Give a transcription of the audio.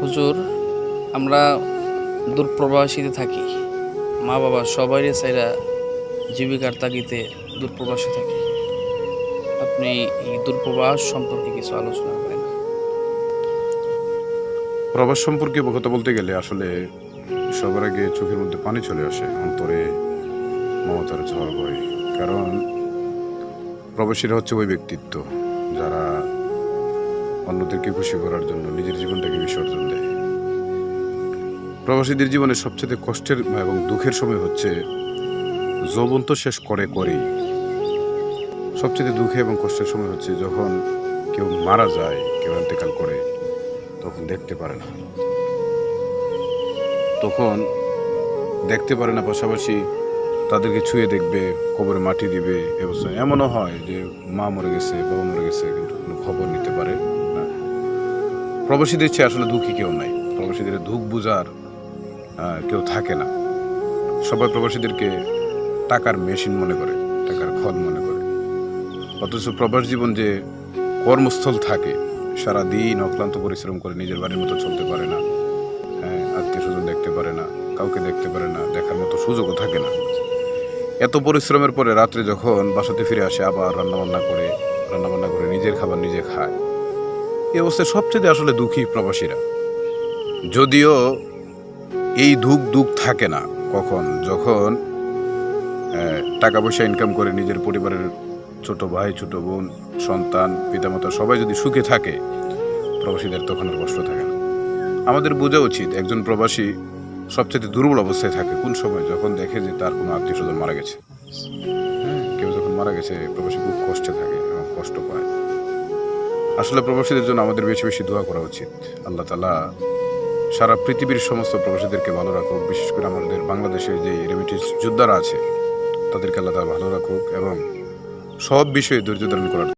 হুজুর, আমরা দূরপ্রবাসীতে থাকি। মা বাবা সবাই চাইরা জীবিকার তাগিতে দূরপ্রবাসে থাকি। আপনি এই দূরপ্রবাস সম্পর্কে কিছু আলোচনা করেন। প্রবাস সম্পর্কে কথা বলতে গেলে আসলে সবার আগে চোখের মধ্যে পানি চলে আসে, অন্তরে মমতার ঝড় বয়। কারণ প্রবাসীরা হচ্ছে ওই ব্যক্তিত্ব যারা অন্যদেরকে খুশি করার জন্য, নিজের জীবনটাকে বিসর্জন দেয়। প্রবাসীদের জীবনে সবচেয়ে কষ্টের এবং দুঃখের সময় হচ্ছে, যৌবন তো শেষ করে করেই। সবচেয়ে দুঃখে এবং কষ্টের সময় হচ্ছে যখন কেউ মারা যায়, কেউ এন্তেকাল করে, তখন দেখতে পারে না। তখন দেখতে পারে না, পাশাপাশি তাদেরকে ছুঁয়ে দেখবে, কবরে মাটি দিবে এবছর এমনও হয় যে মা মরে গেছে, বাবা মরে গেছে, কিন্তু কোনো খবর নিতে পারে। প্রবাসীদের চেয়ে আসলে দুঃখী কেউ নাই। প্রবাসীদের দুঃখ বোঝার কেউ থাকে না। সবাই প্রবাসীদেরকে টাকার মেশিন মনে করে, টাকার খল মনে করে। অথচ প্রবাস জীবন যে কর্মস্থল থাকে সারা দিন অক্লান্ত পরিশ্রম করে নিজের বাড়ির মতো চলতে পারে না। হ্যাঁ আত্মীয় স্বজন দেখতে পারে না, কাউকে দেখতে পারে না, দেখার মতো সুযোগও থাকে না। এত পরিশ্রমের পরে রাত্রে যখন বাসাতে ফিরে আসে, আবার রান্নাবান্না করে রান্নাবান্না করে নিজের খাবার নিজে খায়। এই অবস্থায় সবচেয়ে আসলে দুঃখী প্রবাসীরা। যদিও এই দুঃখ দুঃখ থাকে না কখন যখন টাকা পয়সা ইনকাম করে নিজের পরিবারের ছোট ভাই ছোট বোন সন্তান পিতামাতা সবাই যদি সুখে থাকে প্রবাসীদের তখন আর কষ্ট থাকে না। আমাদের বোঝা উচিত একজন প্রবাসী সবচেয়ে দুর্বল অবস্থায় থাকে কোন সময় যখন দেখে যে তার কোনো আত্মীয় স্বজন মারা গেছে। হ্যাঁ, কেউ যখন মারা গেছে প্রবাসী খুব কষ্টে থাকে এবং কষ্ট পায়। আসলে প্রবাসীদের জন্য আমাদের বেশি বেশি দোয়া করা উচিত। আল্লাহ তালা সারা পৃথিবীর সমস্ত প্রবাসীদেরকে ভালো রাখুক, বিশেষ করে আমাদের বাংলাদেশের যে রেমিটিস যোদ্ধারা আছে, তাদেরকে আল্লাহ তালা ভালো রাখুক এবং সব বিষয়ে ধৈর্য ধারণ করার